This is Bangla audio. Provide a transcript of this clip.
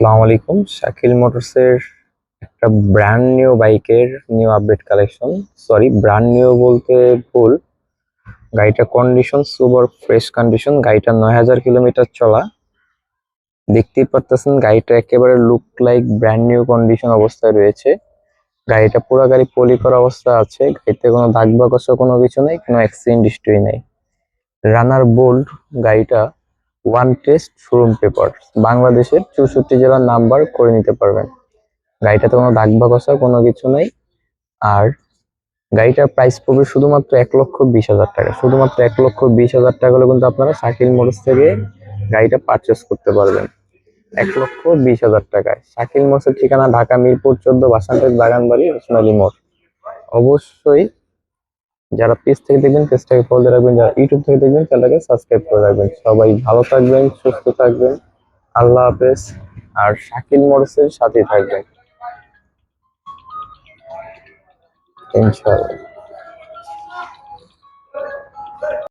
আসসালামু আলাইকুম। শাকিল মোটরসের একটা ব্র্যান্ড নিউ বাইকের new update collection sorry brand new বলতে ভুল। গাড়িটার কন্ডিশন সুপার ফ্রেশ কন্ডিশন গাড়িটা নয় হাজার কিলোমিটার চলা। দেখতেই পারতেছেন, গাড়িটা একেবারে look like brand new condition অবস্থায় রয়েছে। গাড়িটা পুরো গাড়ি পলি করা অবস্থা আছে। গাড়িতে কোনো দাগ বা কোনো কিছু নেই, কোনো অ্যাক্সিডেন্ট হিস্ট্রি নেই। রানার বোল্ড গাড়িটা ওয়ান টেস্ট শোরুম পেপার বাংলাদেশের চৌষট্টি জেলার নাম্বার করে নিতে পারবেন। গাড়িটাতে কোনো দাগ বা কষা কোনো কিছু নেই। আর গাড়িটার প্রাইস পড়বে শুধুমাত্র এক লক্ষ বিশ হাজার টাকা। শুধুমাত্র এক লক্ষ বিশ হাজার টাকা হলে কিন্তু আপনারা শাকিল মোটরস থেকে গাড়িটা পারচেস করতে পারবেন। এক লক্ষ বিশ হাজার টাকায়। শাকিল মোটরসের ঠিকানা ঢাকা, মিরপুর, চোদ্দ, বাসান্তের বাগানবাড়ি রসমালি মোড়। অবশ্যই যারা পেজ থেকে দেখবেন, পেজটাকে ফলো রাখবেন, যারা ইউটিউব থেকে দেখবেন, চ্যানেলটাকে সাবস্ক্রাইব করে রাখবেন। সবাই ভালো থাকবেন, সুস্থ থাকবেন। আল্লাহ হাফেজ। আর শাকিল মোরসের সাথেই থাকবেন। ইনশাআল্লাহ।